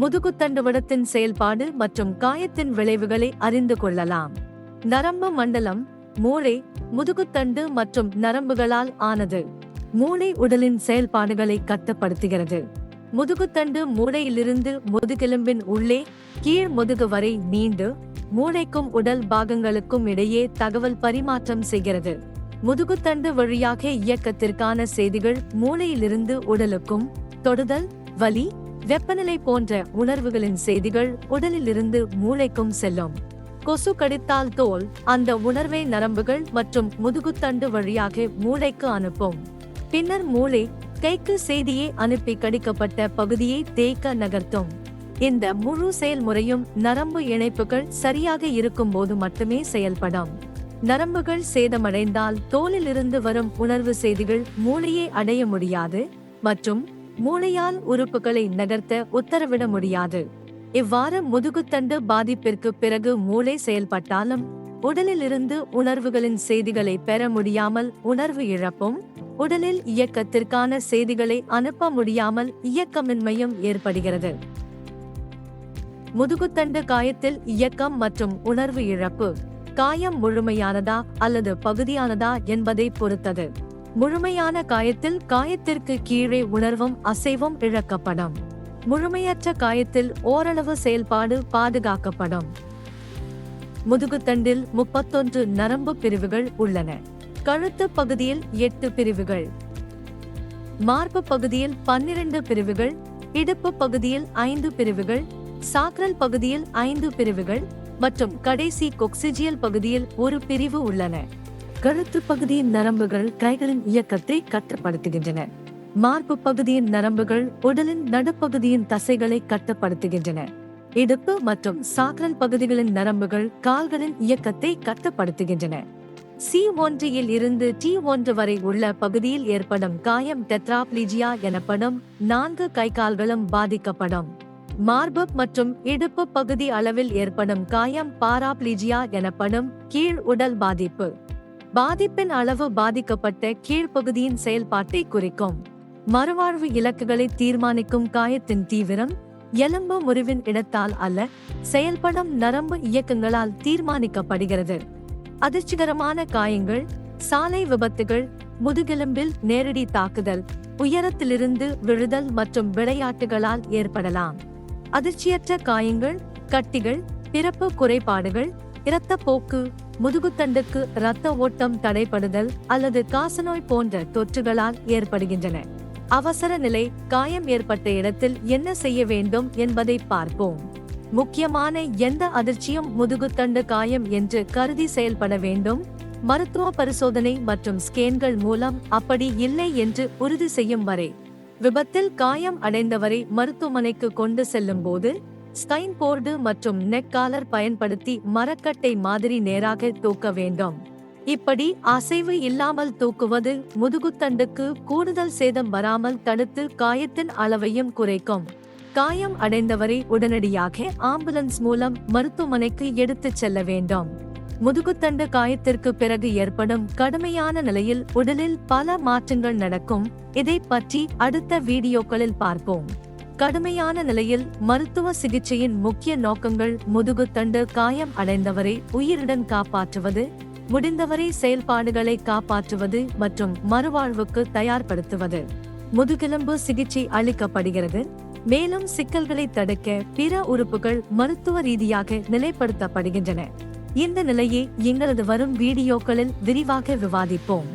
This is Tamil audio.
முதுகுத்தண்டுவடத்தின் செயல்பாடு மற்றும் காயத்தின் விளைவுகளை அறிந்து கொள்ளலாம். நரம்பு மண்டலம் மூளை முதுகுத்தண்டு மற்றும் நரம்புகளால் ஆனது. மூளை உடலின் செயல்பாடுகளை கட்டுப்படுத்துகிறது. முதுகுத்தண்டு மூளையிலிருந்து முதுகெலும்பின் உள்ளே கீழ் முதுகு வரை நீண்டு மூளைக்கும் உடல் பாகங்களுக்கும் இடையே தகவல் பரிமாற்றம் செய்கிறது. முதுகுத்தண்டு வழியாக இயக்கத்திற்கான செய்திகள் மூளையிலிருந்து உடலுக்கும் தொடுதல் வலி வெப்பநிலை போன்ற உணர்வுகளின் செய்திகள் உடலிலிருந்து மூளைக்கும் செல்லும். கொசு கடித்தால் தோல் அந்த உணர்வை நரம்புகள் மற்றும் முதுகுத்தண்டு வழியாக மூளைக்கு அனுப்பும். பின்னர் மூளை கைக்கு செய்தியை அனுப்பி கடிக்கப்பட்ட பகுதியை தேய்க்க நகர்த்தும். இந்த முழு செயல்முறையும் நரம்பு இணைப்புகள் சரியாக இருக்கும் போது மட்டுமே செயல்படும். நரம்புகள் சேதமடைந்தால் தோலிலிருந்து வரும் உணர்வு செய்திகள் மூளையை அடைய முடியாது மற்றும் மூளையால் உறுப்புகளை நகர்த்த உத்தரவிட முடியாது. இவ்வாறு முதுகுத்தண்டு பாதிப்பிற்கு பிறகு மூளை செயல்பட்டாலும் உடலிலிருந்து உணர்வுகளின் செய்திகளை பெற முடியாமல் உணர்வு இழப்பும் உடலில் இயக்கத்திற்கான செய்திகளை அனுப்ப முடியாமல் இயக்கமின்மையும் ஏற்படுகிறது. முதுகுத்தண்டு காயத்தில் இயக்கம் மற்றும் உணர்வு இழப்பு காயம் முழுமையானதா அல்லது பகுதியானதா என்பதை பொறுத்தது. முழுமையான காயத்தில் காயத்திற்கு கீழே உணர்வும் அசைவும் இழக்கப்படும். முழுமையற்ற காயத்தில் ஓரளவு செயல்பாடு பாதுகாக்கப்படும். முதுகுத்தண்டில் முப்பத்தொன்று நரம்பு பிரிவுகள் உள்ளன. கழுத்து பகுதியில் எட்டு பிரிவுகள். மார்பு பகுதியில் பன்னிரண்டு பிரிவுகள். இடுப்பு பகுதியில் ஐந்து பிரிவுகள். சாக்ரல் பகுதியில் ஐந்து பிரிவுகள். மற்றும் கடைசி கொக்சிஜியல் பகுதியில் ஒரு பிரிவு உள்ளன. கழுத்து பகுதியின் நரம்புகள் கைகளின் இயக்கத்தை கட்டுப்படுத்துகின்றன. மார்பு பகுதியின் நரம்புகள் உடலின் நடுப்பகுதியின் தசைகளை கட்டுப்படுத்துகின்றன. இடுப்பு மற்றும் சாக்ரல் பகுதிகளின் நரம்புகள் கால்களின் இயக்கத்தை கட்டுப்படுத்துகின்றன. சி ஒன்றில் இருந்து டி ஒன்று வரை உள்ள பகுதியில் ஏற்படும் காயம் டெத்ராப்ளிஜியா எனப்படும் நான்கு கை கால்களும் பாதிக்கப்படும். மார்பு மற்றும் இடுப்பு பகுதி அளவில் ஏற்படும் காயம் பாராப்ளீஜியா எனப்படும் கீழ் உடல் பாதிப்பு. பாதிப்பின் அளவு பாதிக்கப்பட்ட கீழ்ப்பகுதியின் செயல்பாட்டை குறிக்கும். மறுவாழ்வு இலக்குகளை தீர்மானிக்கும் காயத்தின் தீவிரம் எலும்பு முறிவின் இடத்தால் அல்ல செயல்படும் நரம்பு இயக்கங்களால் தீர்மானிக்கப்படுகிறது. அதிர்ச்சிகரமான காயங்கள் சாலை விபத்துகள் முதுகெலும்பில் நேரடி தாக்குதல் உயரத்திலிருந்து விழுதல் மற்றும் விளையாட்டுகளால் ஏற்படலாம். அதிர்ச்சியற்ற காயங்கள் கட்டிகள் பிறப்பு குறைபாடுகள் இரத்தப்போக்கு முதுகுத்தண்டுக்கு இரத்த ஓட்டம் தடைப்படுதல் அல்லது காசநோய் போன்ற தொற்றுகளால் ஏற்படுகின்றன. அவசர நிலை காயம் ஏற்பட்ட இடத்தில் என்ன செய்ய வேண்டும் என்பதை பார்ப்போம். முக்கியமான எந்த அதிர்ச்சியும் முதுகுத்தண்டு காயம் என்று கருதி செயல்பட வேண்டும். மருத்துவ பரிசோதனை மற்றும் ஸ்கேன்கள் மூலம் அப்படி இல்லை என்று உறுதி செய்யும் வரை. விபத்தில் காயம் அடைந்தவரை மருத்துவமனைக்கு கொண்டு செல்லும் போது ஸ்கைன் போர்டு மற்றும் நெக் காலர் பயன்படுத்தி மரக்கட்டை மாதிரி நேராக தூக்க வேண்டும். இப்படி அசைவு இல்லாமல் தூக்குவது முதுகுத்தண்டுக்கு கூடுதல் சேதம் வராமல் தடுத்து காயத்தின் அளவையும் குறைக்கும். காயம் அடைந்தவரை உடனடியாக ஆம்புலன்ஸ் மூலம் மருத்துவமனைக்கு எடுத்துச் செல்ல வேண்டும். முதுகுத்தண்டு காயத்திற்கு பிறகு ஏற்படும் கடுமையான நிலையில் உடலில் பல மாற்றங்கள் நடக்கும். இதை பற்றி அடுத்த வீடியோக்களில் பார்ப்போம். கடுமையான நிலையில் மருத்துவ சிகிச்சையின் முக்கிய நோக்கங்கள் முதுகுத்தண்டு காயம் அடைந்தவரை உயிருடன் காப்பாற்றுவது முடிந்தவரை செயல்பாடுகளை காப்பாற்றுவது மற்றும் மறுவாழ்வுக்கு தயார்படுத்துவது. முதுகெலும்பு சிகிச்சை அளிக்கப்படுகிறது. மேலும் சிக்கல்களை தடுக்க பிற உறுப்புகள் மருத்துவ ரீதியாக நிலைப்படுத்தப்படுகின்றன. இந்த நிலையை எங்களது வரும் வீடியோக்களில் விரிவாக விவாதிப்போம்.